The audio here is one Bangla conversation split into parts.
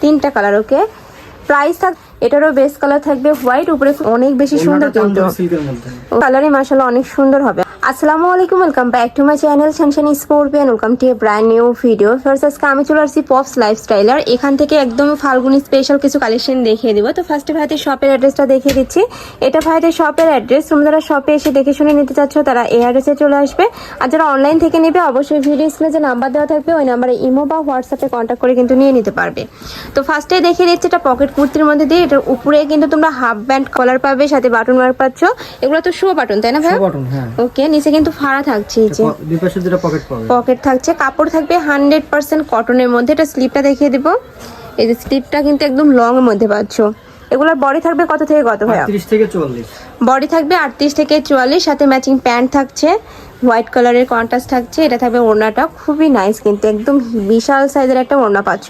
তিনটা কালার ওকে প্রাইস থাক এটারও বেস কালার থাকবে হোয়াইট উপরে অনেক বেশি সুন্দর কিন্তু। কালারে মাসাল্লাহ অনেক সুন্দর হবে। আসসালামু আলাইকুম welcome back to my channel শানশানি scorpion welcome to a brand new video first আজকে আমি চলে আসছি পপস লাইফস্টাইলার এখান থেকে একদম ফাল্গুনি স্পেশাল কিছু কালেকশন দেখিয়ে দিব। তো ফার্স্টে ভাইদের শপের অ্যাড্রেসটা দেখিয়ে দিচ্ছি। এটা ভাইদের শপের অ্যাড্রেস তোমরা যারা শপে এসে দেখে শুনে নিতে চাচ্ছ তারা এই অ্যাড্রেসে চলে আসবে। আর যারা অনলাইন থেকে নেবে অবশ্যই ভিডিও স্ক্রিনে যে নাম্বার দেওয়া থাকবে ওই নাম্বারে ইমো বা হোয়াটসঅ্যাপে কন্ট্যাক্ট করে কিন্তু নিয়ে নিতে পারবে। তো ফার্স্টে দেখিয়ে দিচ্ছি এটা পকেট কুর্তির মধ্যে দিয়ে। এটার উপরে কিন্তু তোমরা হাফ ব্যান্ড কলার পাবে সাথে বাটন ওয়ার্ক পাচ্ছ। এগুলো তো শো বাটন তাই না ভাই বটন হ্যাঁ। ওকে নিচে কিন্তু ফাড়া থাকছে এই যে। দুই পাশে দুটো পকেট পাবে। পকেট থাকছে কাপড় থাকবে হান্ড্রেড পার্সেন্ট কটনের মধ্যে। এটা স্লিপটা দেখিয়ে দেব। এই যে স্লিপটা কিন্তু একদম লং এর মধ্যে পাচ্ছ। এগুলোর বডি থাকবে কত থেকে কত ভাইয়া? 30 থেকে 44 বডি থাকবে আটত্রিশ থেকে চুয়াল্লিশ সাথে ম্যাচিং প্যান্ট থাকছে হোয়াইট কালারের কন্ট্রাস্ট থাকছে এটা থাকবে ওড়নাটা খুবই নাইস কিন্তু একদম বিশাল সাইজের একটা ওড়না পাচ্ছ।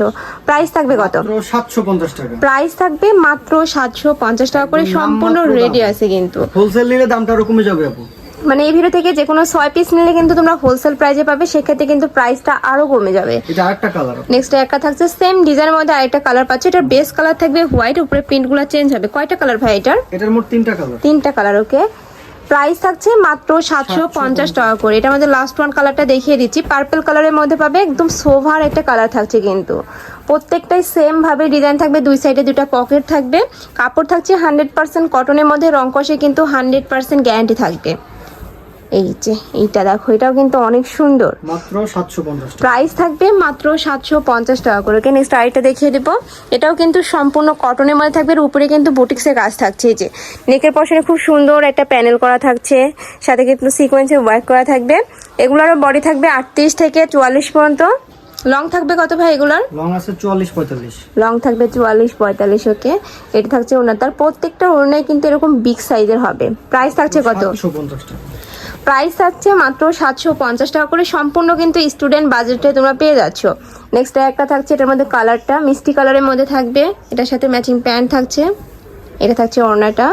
প্রাইস থাকবে কত? সাতশো পঞ্চাশ টাকা। প্রাইস থাকবে মাত্র সাতশো পঞ্চাশ টাকা করে সম্পূর্ণ রেডি আছে কিন্তু। হোলসেল নিলে দামটা আরও কমে যাবে আপু। মানে এই ভিডিও থেকে যে কোনো ছয় পিস নিলে কিন্তু তোমরা হোলসেল প্রাইসে পাবে সেক্ষেত্রে কিন্তু প্রাইসটা আরও কমে যাবে। এটা আরেকটা কালার নেক্সট একটা থাকছে সেম ডিজাইনের মধ্যে আরেকটা কালার পাচ্ছে। এটার বেস কালার থাকবে হোয়াইট উপরে প্রিন্টগুলো চেঞ্জ হবে। কয়টা কালার ভাই এটার? এটার মোট তিনটা কালার তিনটা কালার ওকে প্রাইস থাকছে মাত্র সাতশো পঞ্চাশ টাকা করে। এটা আমাদের লাস্ট ওয়ান কালারটা দেখিয়ে দিচ্ছি। পার্পল কালারের মধ্যে পাবে একদম সোভার একটা কালার থাকছে কিন্তু। প্রত্যেকটাই সেম ভাবে ডিজাইন থাকবে। দুই সাইডে দুটো পকেট থাকবে। কাপড় থাকছে হান্ড্রেড পার্সেন্ট কটনের মধ্যে রং কষে কিন্তু হান্ড্রেড পার্সেন্ট গ্যারান্টি থাকবে। এই যে এইটা দেখো এটাও কিন্তু অনেক সুন্দর। মাত্র 750 টাকা। প্রাইস থাকবে মাত্র সাতশো পঞ্চাশ টাকা করে। ওকে নেক্সট আরেকটা দেখিয়ে দেবো। এটাও কিন্তু সম্পূর্ণ কটনের মধ্যে থাকবে এর উপরে কিন্তু বুটিক্সের কাজ থাকছে। এই যে নেকের পশনে খুব সুন্দর একটা প্যানেল করা থাকছে। সাথে কিন্তু সিকোয়েন্সে ওয়ার্ক করা থাকবে। এগুলোরও বডি থাকবে আটত্রিশ থেকে চুয়াল্লিশ পর্যন্ত। লং থাকবে কত ভাই এগুলোর? লং আছে 44 45 লং থাকবে চুয়াল্লিশ পঁয়তাল্লিশ ওকে এটা থাকছে ওনার। তার প্রত্যেকটা ওড়নায় কিন্তু এরকম বিগ সাইজের হবে। প্রাইস থাকছে কত? 750 টাকা। প্রাইস থাকছে মাত্র সাতশো পঞ্চাশ টাকা করে। সম্পূর্ণ কিন্তু স্টুডেন্ট বাজেটে তোমরা পেয়ে যাচ্ছ। নেক্সট একটা থাকছে, এটার মধ্যে কালারটা মিষ্টি কালারের মধ্যে থাকবে। এটার সাথে ম্যাচিং প্যান্ট থাকছে। এটা থাকছে ওড়নাটা।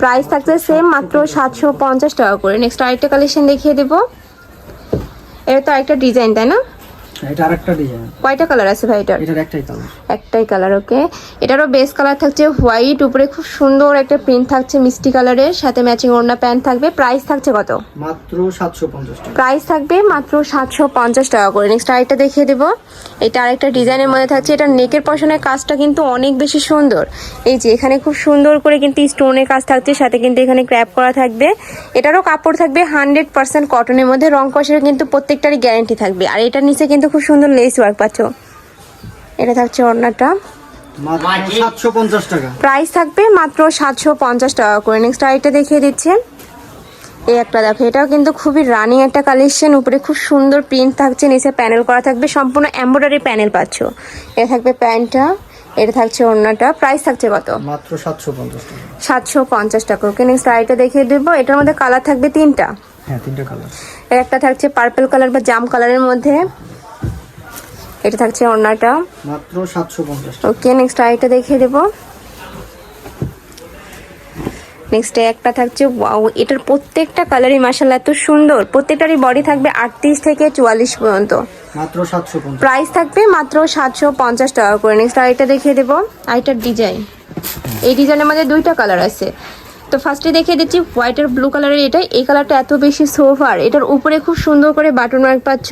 প্রাইস থাকছে সেম মাত্র সাতশো পঞ্চাশ টাকা করে। নেক্সট আরেকটা কালেকশন দেখিয়ে দেবো। এটা তো আরেকটা ডিজাইন তাই না? এটা আরেকটা ডিজাইন কয়টা কালার আছে ভাই এটার? এটার একটাই কালার একটাই কালার ওকে এটারও বেস কালার থাকছে হোয়াইট উপরে খুব সুন্দর একটা প্রিন্ট থাকছে মিষ্টি কালারের সাথে ম্যাচিং ওড়না প্যান্ট থাকবে। প্রাইস থাকছে কত? মাত্র 750 টাকা। প্রাইস থাকবে মাত্র সাতশো পঞ্চাশ টাকা করে। নেক্সট আরেকটা দেখিয়ে দেবো। এটা আরেকটা ডিজাইনের মধ্যে থাকছে। এটা নেকের পশনের কাজটা কিন্তু অনেক বেশি সুন্দর। এই যে এখানে খুব সুন্দর করে কিন্তু স্টোনের কাজ থাকছে সাথে কিন্তু এখানে ক্র্যাপ করা থাকবে। এটারও কাপড় থাকবে হান্ড্রেড পার্সেন্ট কটনের মধ্যে। রং কষের কিন্তু প্রত্যেকটারই গ্যারেন্টি থাকবে। আর এটার নিচে কিন্তু খুব সুন্দর লেস ওয়ার্ক পাচ্ছ। এটা থাকছে ওড়নাটা মাত্র 750 টাকা। প্রাইস থাকবে মাত্র সাতশো পঞ্চাশ টাকা করে। নেক্সট আরেকটা দেখিয়ে দিচ্ছে। এই একটা দেখো এটাও কিন্তু খুবই রানিং একটা কালেকশন উপরে খুব সুন্দর প্রিন্ট থাকছে নিচে প্যানেল করা থাকবে। সম্পূর্ণ এমব্রয়ডারি প্যানেল পাচ্ছ। এটা থাকবে প্যান্টটা এটা থাকছে ওড়নাটা প্রাইস থাকছে কত? মাত্র 750 টাকা। সাতশো পঞ্চাশ টাকা। ওকে নেক্সট আরেকটা দেখিয়ে দেবো। এটার মধ্যে কালার থাকবে তিনটা। হ্যাঁ তিনটা কালারের একটা থাকছে পার্পল কালার বা জাম কালারের মধ্যে। এটা থাকছে ওড়নাটা মাত্র 750 টাকা। ওকে নেক্সট আরেকটা দেখিয়ে দেবো। নেক্সট একটা থাকছে ওয়াও এটার প্রত্যেকটা কালারই মাসাল্লাহ এত সুন্দর। প্রত্যেকটারই বডি থাকবে আটত্রিশ থেকে চুয়াল্লিশ পর্যন্ত। মাত্র 750 প্রাইস থাকবে মাত্র সাতশো পঞ্চাশ টাকা করে। নেক্সট আরেকটা দেখিয়ে দেবো। আরেকটার ডিজাইন এই ডিজাইনের মধ্যে দুইটা কালার আছে। তো ফার্স্টে দেখিয়ে দিচ্ছি হোয়াইট আর ব্লু কালারের এটা। এই কালারটা এত বেশি সোফার এটার উপরে খুব সুন্দর করে বাটন ওয়ার্ক পাচ্ছ।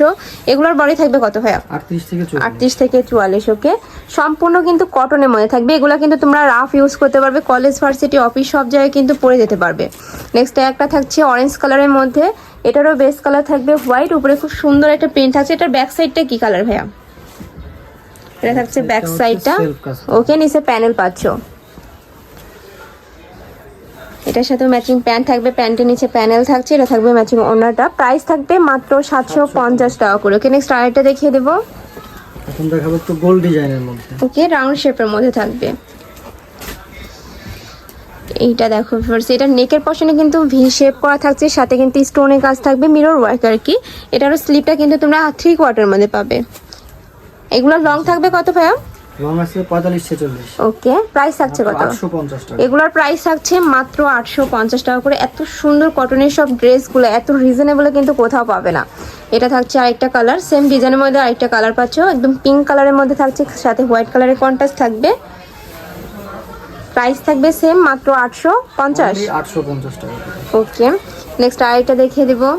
এগুলোর বডি থাকবে কত ভাইয়া? 38 থেকে 40 আটত্রিশ থেকে চুয়াল্লিশ ওকে সম্পূর্ণ কিন্তু কটনের মধ্যে থাকবে। এগুলো কিন্তু তোমরা রাফ ইউজ করতে পারবে কলেজ ভার্সিটি অফিস সব জায়গায় কিন্তু পরে যেতে পারবে। নেক্সট একটা থাকছে অরেঞ্জ কালারের মধ্যে। এটারও বেস কালার থাকবে হোয়াইট উপরে খুব সুন্দর একটা প্রিন্ট থাকছে এটার ব্যাক সাইডটা কি কালার ভাইয়া? এটা থাকছে ব্যাক সাইডটা ওকে নিচে প্যানেল পাচ্ছ। এটার সাথে ম্যাচিং প্যান্ট থাকবে প্যান্টের নিচে প্যানেল থাকছে এটা থাকবে ম্যাচিং ওনারটা প্রাইস থাকবে মাত্র সাতশো পঞ্চাশ টাকা করে। ওকে নেক্সট আরেকটা দেখিয়ে দেবো। এখন দেখাবো একটু গোল্ড ডিজাইনের মধ্যে। ওকে রাউন্ড শেপের মধ্যে থাকবে। এইটা দেখো ফার্স্ট এটা নেকের পশনে কিন্তু ভি শেপ করা থাকছে সাথে কিন্তু স্টোনের কাজ থাকবে মিরর ওয়ার্ক আর কি। এটারও স্লিপটা কিন্তু তোমরা থ্রি কোয়ার্টার মধ্যে পাবে। এগুলো লং থাকবে কত ভাইয়া? ওকে প্রাইস থাকছে কত? এগুলোর প্রাইস থাকছে মাত্র আটশো পঞ্চাশ টাকা করে। এত সুন্দর কটনের সব ড্রেসগুলো এত রিজনেবল কিন্তু কোথাও পাবে না। এটা থাকছে আরেকটা কালার সেম ডিজাইনের মধ্যে আরেকটা কালার পাচ্ছ। একদম পিঙ্ক কালারের মধ্যে থাকছে সাথে হোয়াইট কালারের কন্ট্রাস্ট থাকবে। প্রাইস থাকবে সেম মাত্র আটশো পঞ্চাশ। আটশো পঞ্চাশ টাকা। ওকে নেক্সট আরেকটা দেখিয়ে দেবো।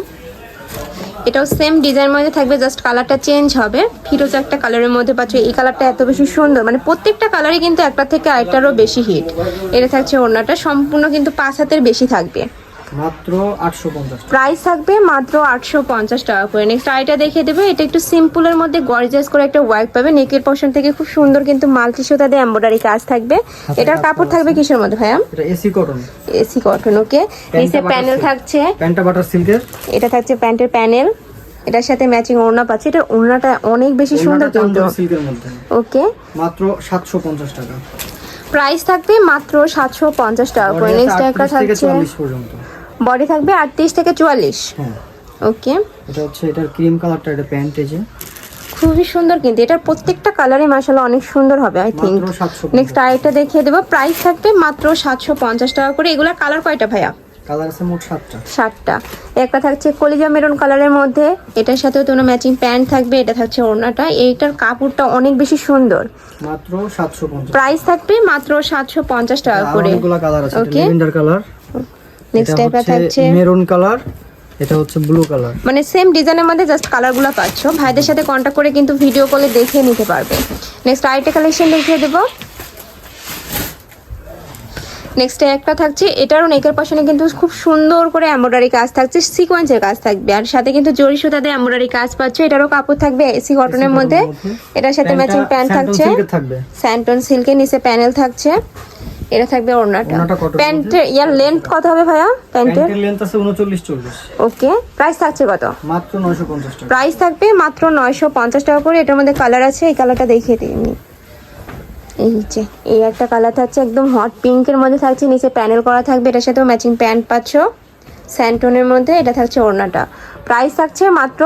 এটাও সেম ডিজাইন মধ্যে থাকবে জাস্ট কালারটা চেঞ্জ হবে। ফিরোজ একটা কালারের মধ্যে পাচ্ছ, এই কালারটা এত বেশি সুন্দর মানে প্রত্যেকটা কালারই কিন্তু একটা থেকে আরেকটারও বেশি হিট এটা থাকছে ওড়নাটা, সম্পূর্ণ কিন্তু পাঁচ হাতের বেশি থাকবে। মাত্র আটশো পঞ্চাশ টাকা। প্রাইস থাকবে মাত্র আটশো পঞ্চাশ টাকা করে। নেক্সট আইটা দেখিয়ে দেবে। এটা একটু সিম্পলের মধ্যে গর্জিয়াস করে একটা ওয়ার্ক পাবে। নেকের পোর্শন থেকে খুব সুন্দর কিন্তু মাল্টি সুতা দিয়ে এম্ব্রয়ডারি কাজ থাকবে। এটার কাপড় থাকবে কিসের মধ্যে ভাইয়া? এটা AC cotton AC cotton okay নিচে প্যানেল থাকছে। প্যান্টটা বাটার সিল্কের এটা থাকছে প্যান্টের প্যানেল। এটার সাথে ম্যাচিং ওড়না পাচ্ছি। এটা ওড়নাটা অনেক বেশি সুন্দর কিন্তু। ওকে মাত্র সাতশো পঞ্চাশ টাকা। প্রাইস থাকবে মাত্র সাতশো পঞ্চাশ টাকা করে। নেক্সট একটা থাকছে চুয়াল্লিশ পর্যন্ত। বডি থাকবে আটত্রিশ থেকে চুয়াল্লিশ। হ্যাঁ। ওকে এটা হচ্ছে এটার ক্রিম কালারটা এটা প্যান্ট এই যে। খুবই সুন্দর কিন্তু এটার প্রত্যেকটা কালারই মাসাল্লাহ অনেক সুন্দর হবে আই থিঙ্ক নেক্সট আরেকটা দেখিয়ে দেবো প্রাইস থাকবে মাত্র সাতশো পঞ্চাশ টাকা করে। এগুলোর কালার কয়টা ভাইয়া? কালার আছে মোট সাতটা। ষাটটা একটা থাকছে কলিজা মেরুন কালারের মধ্যে এটার সাথেও কোনো ম্যাচিং প্যান্ট থাকবে এটা থাকছে ওড়নাটা। এইটার কাপড়টা অনেক বেশি সুন্দর। মাত্র সাতশো পঞ্চাশ। প্রাইস থাকবে মাত্র সাতশো পঞ্চাশ টাকা করে। অনেকগুলো কালার আছে কালার নেক্সট টাইপটা থাকছে মেরুন কালার এটা হচ্ছে ব্লু কালার মানে সেম ডিজাইনের মধ্যে জাস্ট কালারগুলো পাচ্ছ। ভাইদের সাথে কন্ট্যাক্ট করে কিন্তু ভিডিও কলে দেখে নিতে পারবে। নেক্সট আরেকটা কালেকশন দেখিয়ে দেবো। নেক্সট একটা থাকছে এটারও নেকের পাশে কিন্তু খুব সুন্দর করে এমব্রয়ডারি কাজ থাকছে সিকোয়েন্সের কাজ থাকবে। আর সাথে কিন্তু জরি সুতাতে এমব্রয়ডারি কাজ পাচ্ছ এটারও কাপড় থাকবে এসি কটনের মধ্যে। এটার সাথে ম্যাচিং প্যান্ট থাকছে। স্যান্টন সিল্কের নিচে প্যানেল থাকছে। এটা থাকবে ওড়নাটা। প্যান্টের ইয়ার লেন্থ কত হবে ভাইয়া? প্যান্টের? প্যান্টের লেন্থ আছে উনচল্লিশ চল্লিশ। ওকে প্রাইস থাকছে কত? মাত্র নয়শো পঞ্চাশ টাকা। প্রাইস থাকবে মাত্র নয়শো পঞ্চাশ টাকা করে। এটার মধ্যে কালার আছে এই কালারটা দেখিয়ে দিই আমি। এই যে এই একটা কালার থাকছে একদম হট পিঙ্কের মধ্যে থাকছে। নিচে প্যানেল করা থাকবে। এটার সাথেও ম্যাচিং প্যান্ট পাচ্ছ। স্যান্টনের মধ্যে এটা থাকছে ওড়নাটা। প্রাইস থাকছে মাত্র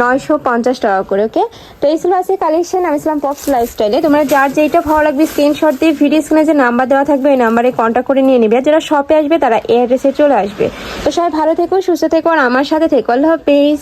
নয়শো পঞ্চাশ টাকা। করে ওকে তো এই ছিল আছে কালেকশন আমি ছিলাম পপস লাইফস্টাইলে তোমরা যার যেটা ভালো লাগবে স্ক্রিনশট দিয়ে ভিডিও স্ক্রিনে যে নাম্বার দেওয়া থাকবে এই নাম্বারে কন্ট্যাক্ট করে নিয়ে নিবে। আর যারা শপে আসবে তারা এই অ্যাড্রেসে চলে আসবে। তো সবাই ভালো থেকো সুস্থ থেকো আর আমার সাথে থেকো। আল্লাহ হাফেজ।